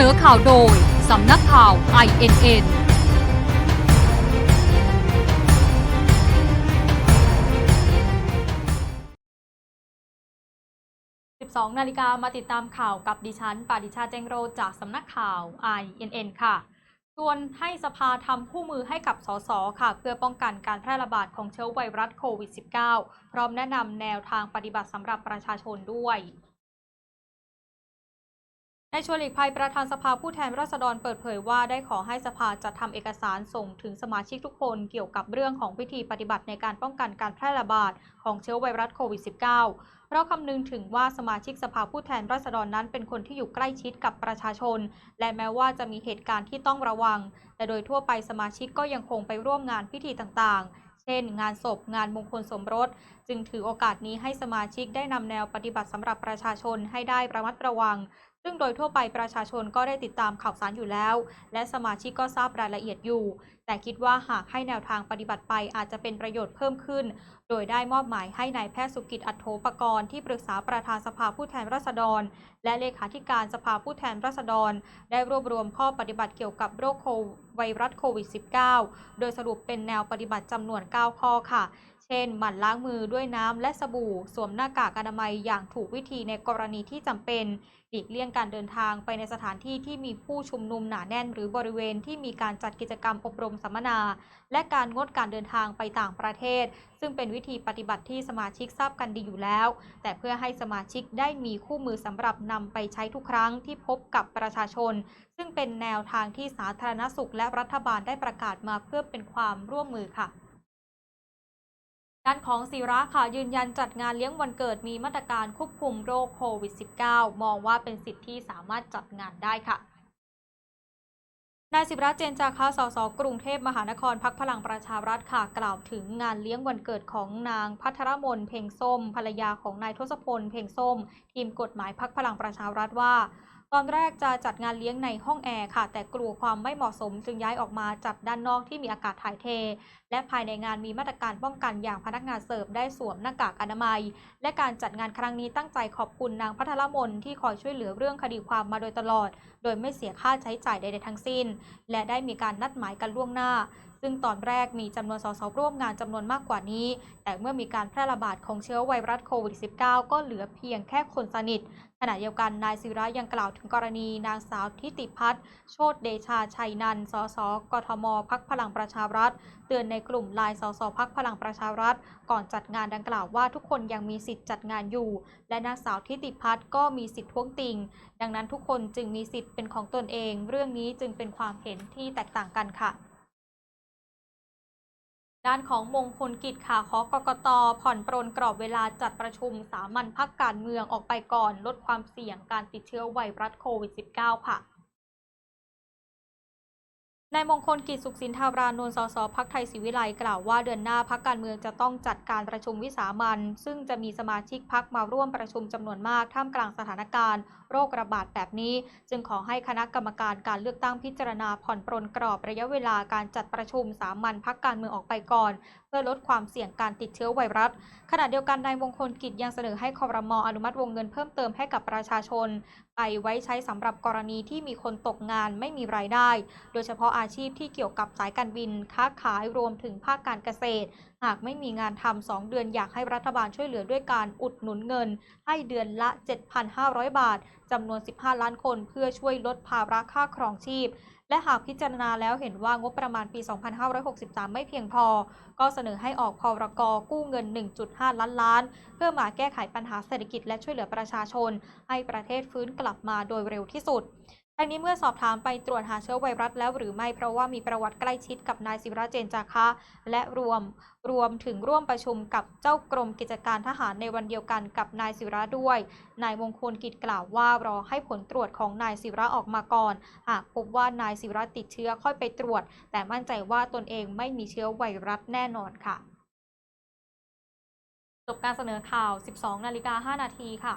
นอข่าวโดย สำนักข่าว INN 12นาฬิกามาติดตามข่าวกับดิฉัน ปาดิชาแจงโรจน์จากสำนักข่าว INN ค่ะชวนให้สภาทำคู่มือให้กับสสค่ะ เพื่อป้องกันการแพร่ระบาดของเชื้อไวรัสโควิด -19 พร้อมแนะนำแนวทางปฏิบัติสำหรับประชาชนด้วย ในชวนหลีกภัยประธานสภาผู้แทนราษฎรเปิดเผยว่าได้ขอให้สภาจัดทำเอกสารส่งถึงสมาชิกทุกคนเกี่ยวกับเรื่องของวิธีปฏิบัติในการป้องกันการแพร่ระบาดของเชื้อไวรัสโควิด -19 เพราะคำนึงถึงว่าสมาชิกสภาผู้แทนราษฎรนั้นเป็นคนที่อยู่ใกล้ชิดกับประชาชน และแม้ว่าจะมีเหตุการณ์ที่ต้องระวัง แต่โดยทั่วไปสมาชิกก็ยังคงไปร่วมงานพิธีต่างๆเช่น งานศพ งานมงคลสมรส จึงถือโอกาสนี้ให้สมาชิกได้นำแนวปฏิบัติสำหรับประชาชนให้ได้ระมัดระวัง ซึ่งโดยทั่วไปประชาชนก็ได้ติดตามข่าวสารอยู่แล้ว และสมาชิกก็ทราบรายละเอียดอยู่ แต่คิดว่าหากให้แนวทางปฏิบัติไปอาจจะเป็นประโยชน์เพิ่มขึ้น โดยได้มอบหมายให้นายแพทย์สุกิจอัตโธปกรณ์ที่ปรึกษาประธานสภาผู้แทนราษฎร และเลขาธิการสภาผู้แทนราษฎร ได้รวบรวมข้อปฏิบัติเกี่ยวกับโรคโควไวรัสโควิด -19 โดยสรุปเป็นแนวปฏิบัติจำนวน 9 ข้อค่ะ เช่น หมั่นล้างมือด้วยน้ำและสบู่ สวมหน้ากากอนามัยอย่างถูกวิธีในกรณีที่จำเป็น หลีกเลี่ยงการเดินทางไปในสถานที่ที่มีผู้ชุมนุมหนาแน่น หรือบริเวณที่มีการจัดกิจกรรมอบรมสัมมนา และการงดการเดินทางไปต่างประเทศ ซึ่งเป็นวิธีปฏิบัติที่สมาชิกทราบกันดีอยู่แล้ว แต่เพื่อให้สมาชิกได้มีคู่มือสำหรับนำไปใช้ทุกครั้งที่พบกับประชาชน ซึ่งเป็นแนวทางที่สาธารณสุขและรัฐบาลได้ประกาศมาเพื่อเป็นความร่วมมือค่ะ ด้านของศิระค่ะยืนยันจัดงานเลี้ยงวันเกิดมีมาตรการควบคุมโรคโควิด -19 มองว่าเป็นสิทธิที่สามารถจัดงานได้ค่ะนายสิบรัตเจนจาคะสสกรุงเทพมหานครพักพลังประชารัฐค่ะ กล่าวถึงงานเลี้ยงวันเกิดของนางพัทรมนเพ่งส้ม ภรรยาของนายทศพลเพ่งส้ม ทีมกฎหมายพักพลังประชารัฐว่า ตอนแรกจะจัดงานเลี้ยงในห้องแอร์ค่ะ แต่กลัวความไม่เหมาะสมจึงย้ายออกมาจัดด้านนอกที่มีอากาศถ่ายเท และภายในงานมีมาตรการป้องกันอย่างพนักงานเสิร์ฟได้สวมหน้ากากอนามัย และการจัดงานครั้งนี้ตั้งใจขอบคุณนางพัทรมนที่คอยช่วยเหลือเรื่องคดีความมาโดยตลอด โดยไม่เสียค่าใช้จ่ายใดๆทั้งสิ้น และได้มีการนัดหมายกันล่วงหน้า ซึ่งตอนแรกมีจำนวนสสร่วมงานจำนวนมากกว่านี้ แต่เมื่อมีการแพร่ระบาดของเชื้อไวรัสโควิด -19 ก็เหลือเพียงแค่คนสนิท ขณะเดียวกันนายศิระยังกล่าวถึงกรณีนางสาวทิติพัฒน์โชตเดชาชัยนันสสกทมพักพลังประชารัฐ เตือนในกลุ่มลน์สสพักพลังประชารัฐ ก่อนจัดงานดังกล่าวว่าทุกคนยังมีสิทธิ์จัดงานอยู่ และนางสาวทิติพัฒน์ก็มีสิทธิ์ท้วงติง ดังนั้นทุกคนจึงมีสิทธิ์เป็นของตนเอง เรื่องนี้จึงเป็นความเห็นที่แตกต่างกันค่ะ ด้านของมงคลกิจค่ะขอกกตผ่อนปรนกรอบเวลาจัดประชุมสามัญพักการเมืองออกไปก่อน ลดความเสี่ยงการติดเชื้อไวรัสโควิด -19 ค่ะ นายมงคลกิจสุขสินธารานนท์สสพักไทยศิวิไลกล่าวว่าเดือนหน้าพักการเมืองจะต้องจัดการประชุมวิสามันซึ่งจะมีสมาชิกพักมาร่วมประชุมจำนวนมากท่ามกลางสถานการณ์ โรคระบาดแบบนี้ จึงขอให้คณะกรรมการการเลือกตั้งพิจารณาผ่อนปรนกรอบระยะเวลาการจัดประชุมสามัญพักการเมืองออกไปก่อนเพื่อลดความเสี่ยงการติดเชื้อไวรัส ขณะเดียวกันนายมงคลกิจยังเสนอให้คอรมออนุมัติวงเงินเพิ่มเติมให้กับประชาชน ไปไว้ใช้สำหรับกรณีที่มีคนตกงานไม่มีรายได้ โดยเฉพาะอาชีพที่เกี่ยวกับสายการบิน ค้าขายรวมถึงภาคการเกษตร หากไม่มีงานทำสองเดือนอยากให้รัฐบาลช่วยเหลือด้วยการอุดหนุนเงิน ให้เดือนละ 7,500 บาทจำนวน 15 ล้านคนเพื่อช่วยลดภาระค่าครองชีพ และหากพิจารณาแล้วเห็นว่างบประมาณปี 2563 ไม่เพียงพอ ก็เสนอให้ออกพรกกู้เงิน 1.5 ล้านล้าน เพื่อมาแก้ไขปัญหาเศรษฐกิจและช่วยเหลือประชาชน ให้ประเทศฟื้นกลับมาโดยเร็วที่สุด ทั้งนี้เมื่อสอบถามไปตรวจหาเชื้อไวรัสแล้วหรือไม่เพราะว่ามีประวัติใกล้ชิดกับนายศิราเจนจาคะ และรวมรวมถึงร่วมประชุมกับเจ้ากรมกิจการทหารในวันเดียวกันกับนายศิระด้วย นายมงคลกิจกล่าวว่ารอให้ผลตรวจของนายศิระออกมาก่อน หากพบว่านายศิระติดเชื้อค่อยไปตรวจ แต่มั่นใจว่าตนเองไม่มีเชื้อไวรัสแน่นอนค่ะ จบการเสนอข่าว 12 นาฬิกา 5 นาทีค่ะ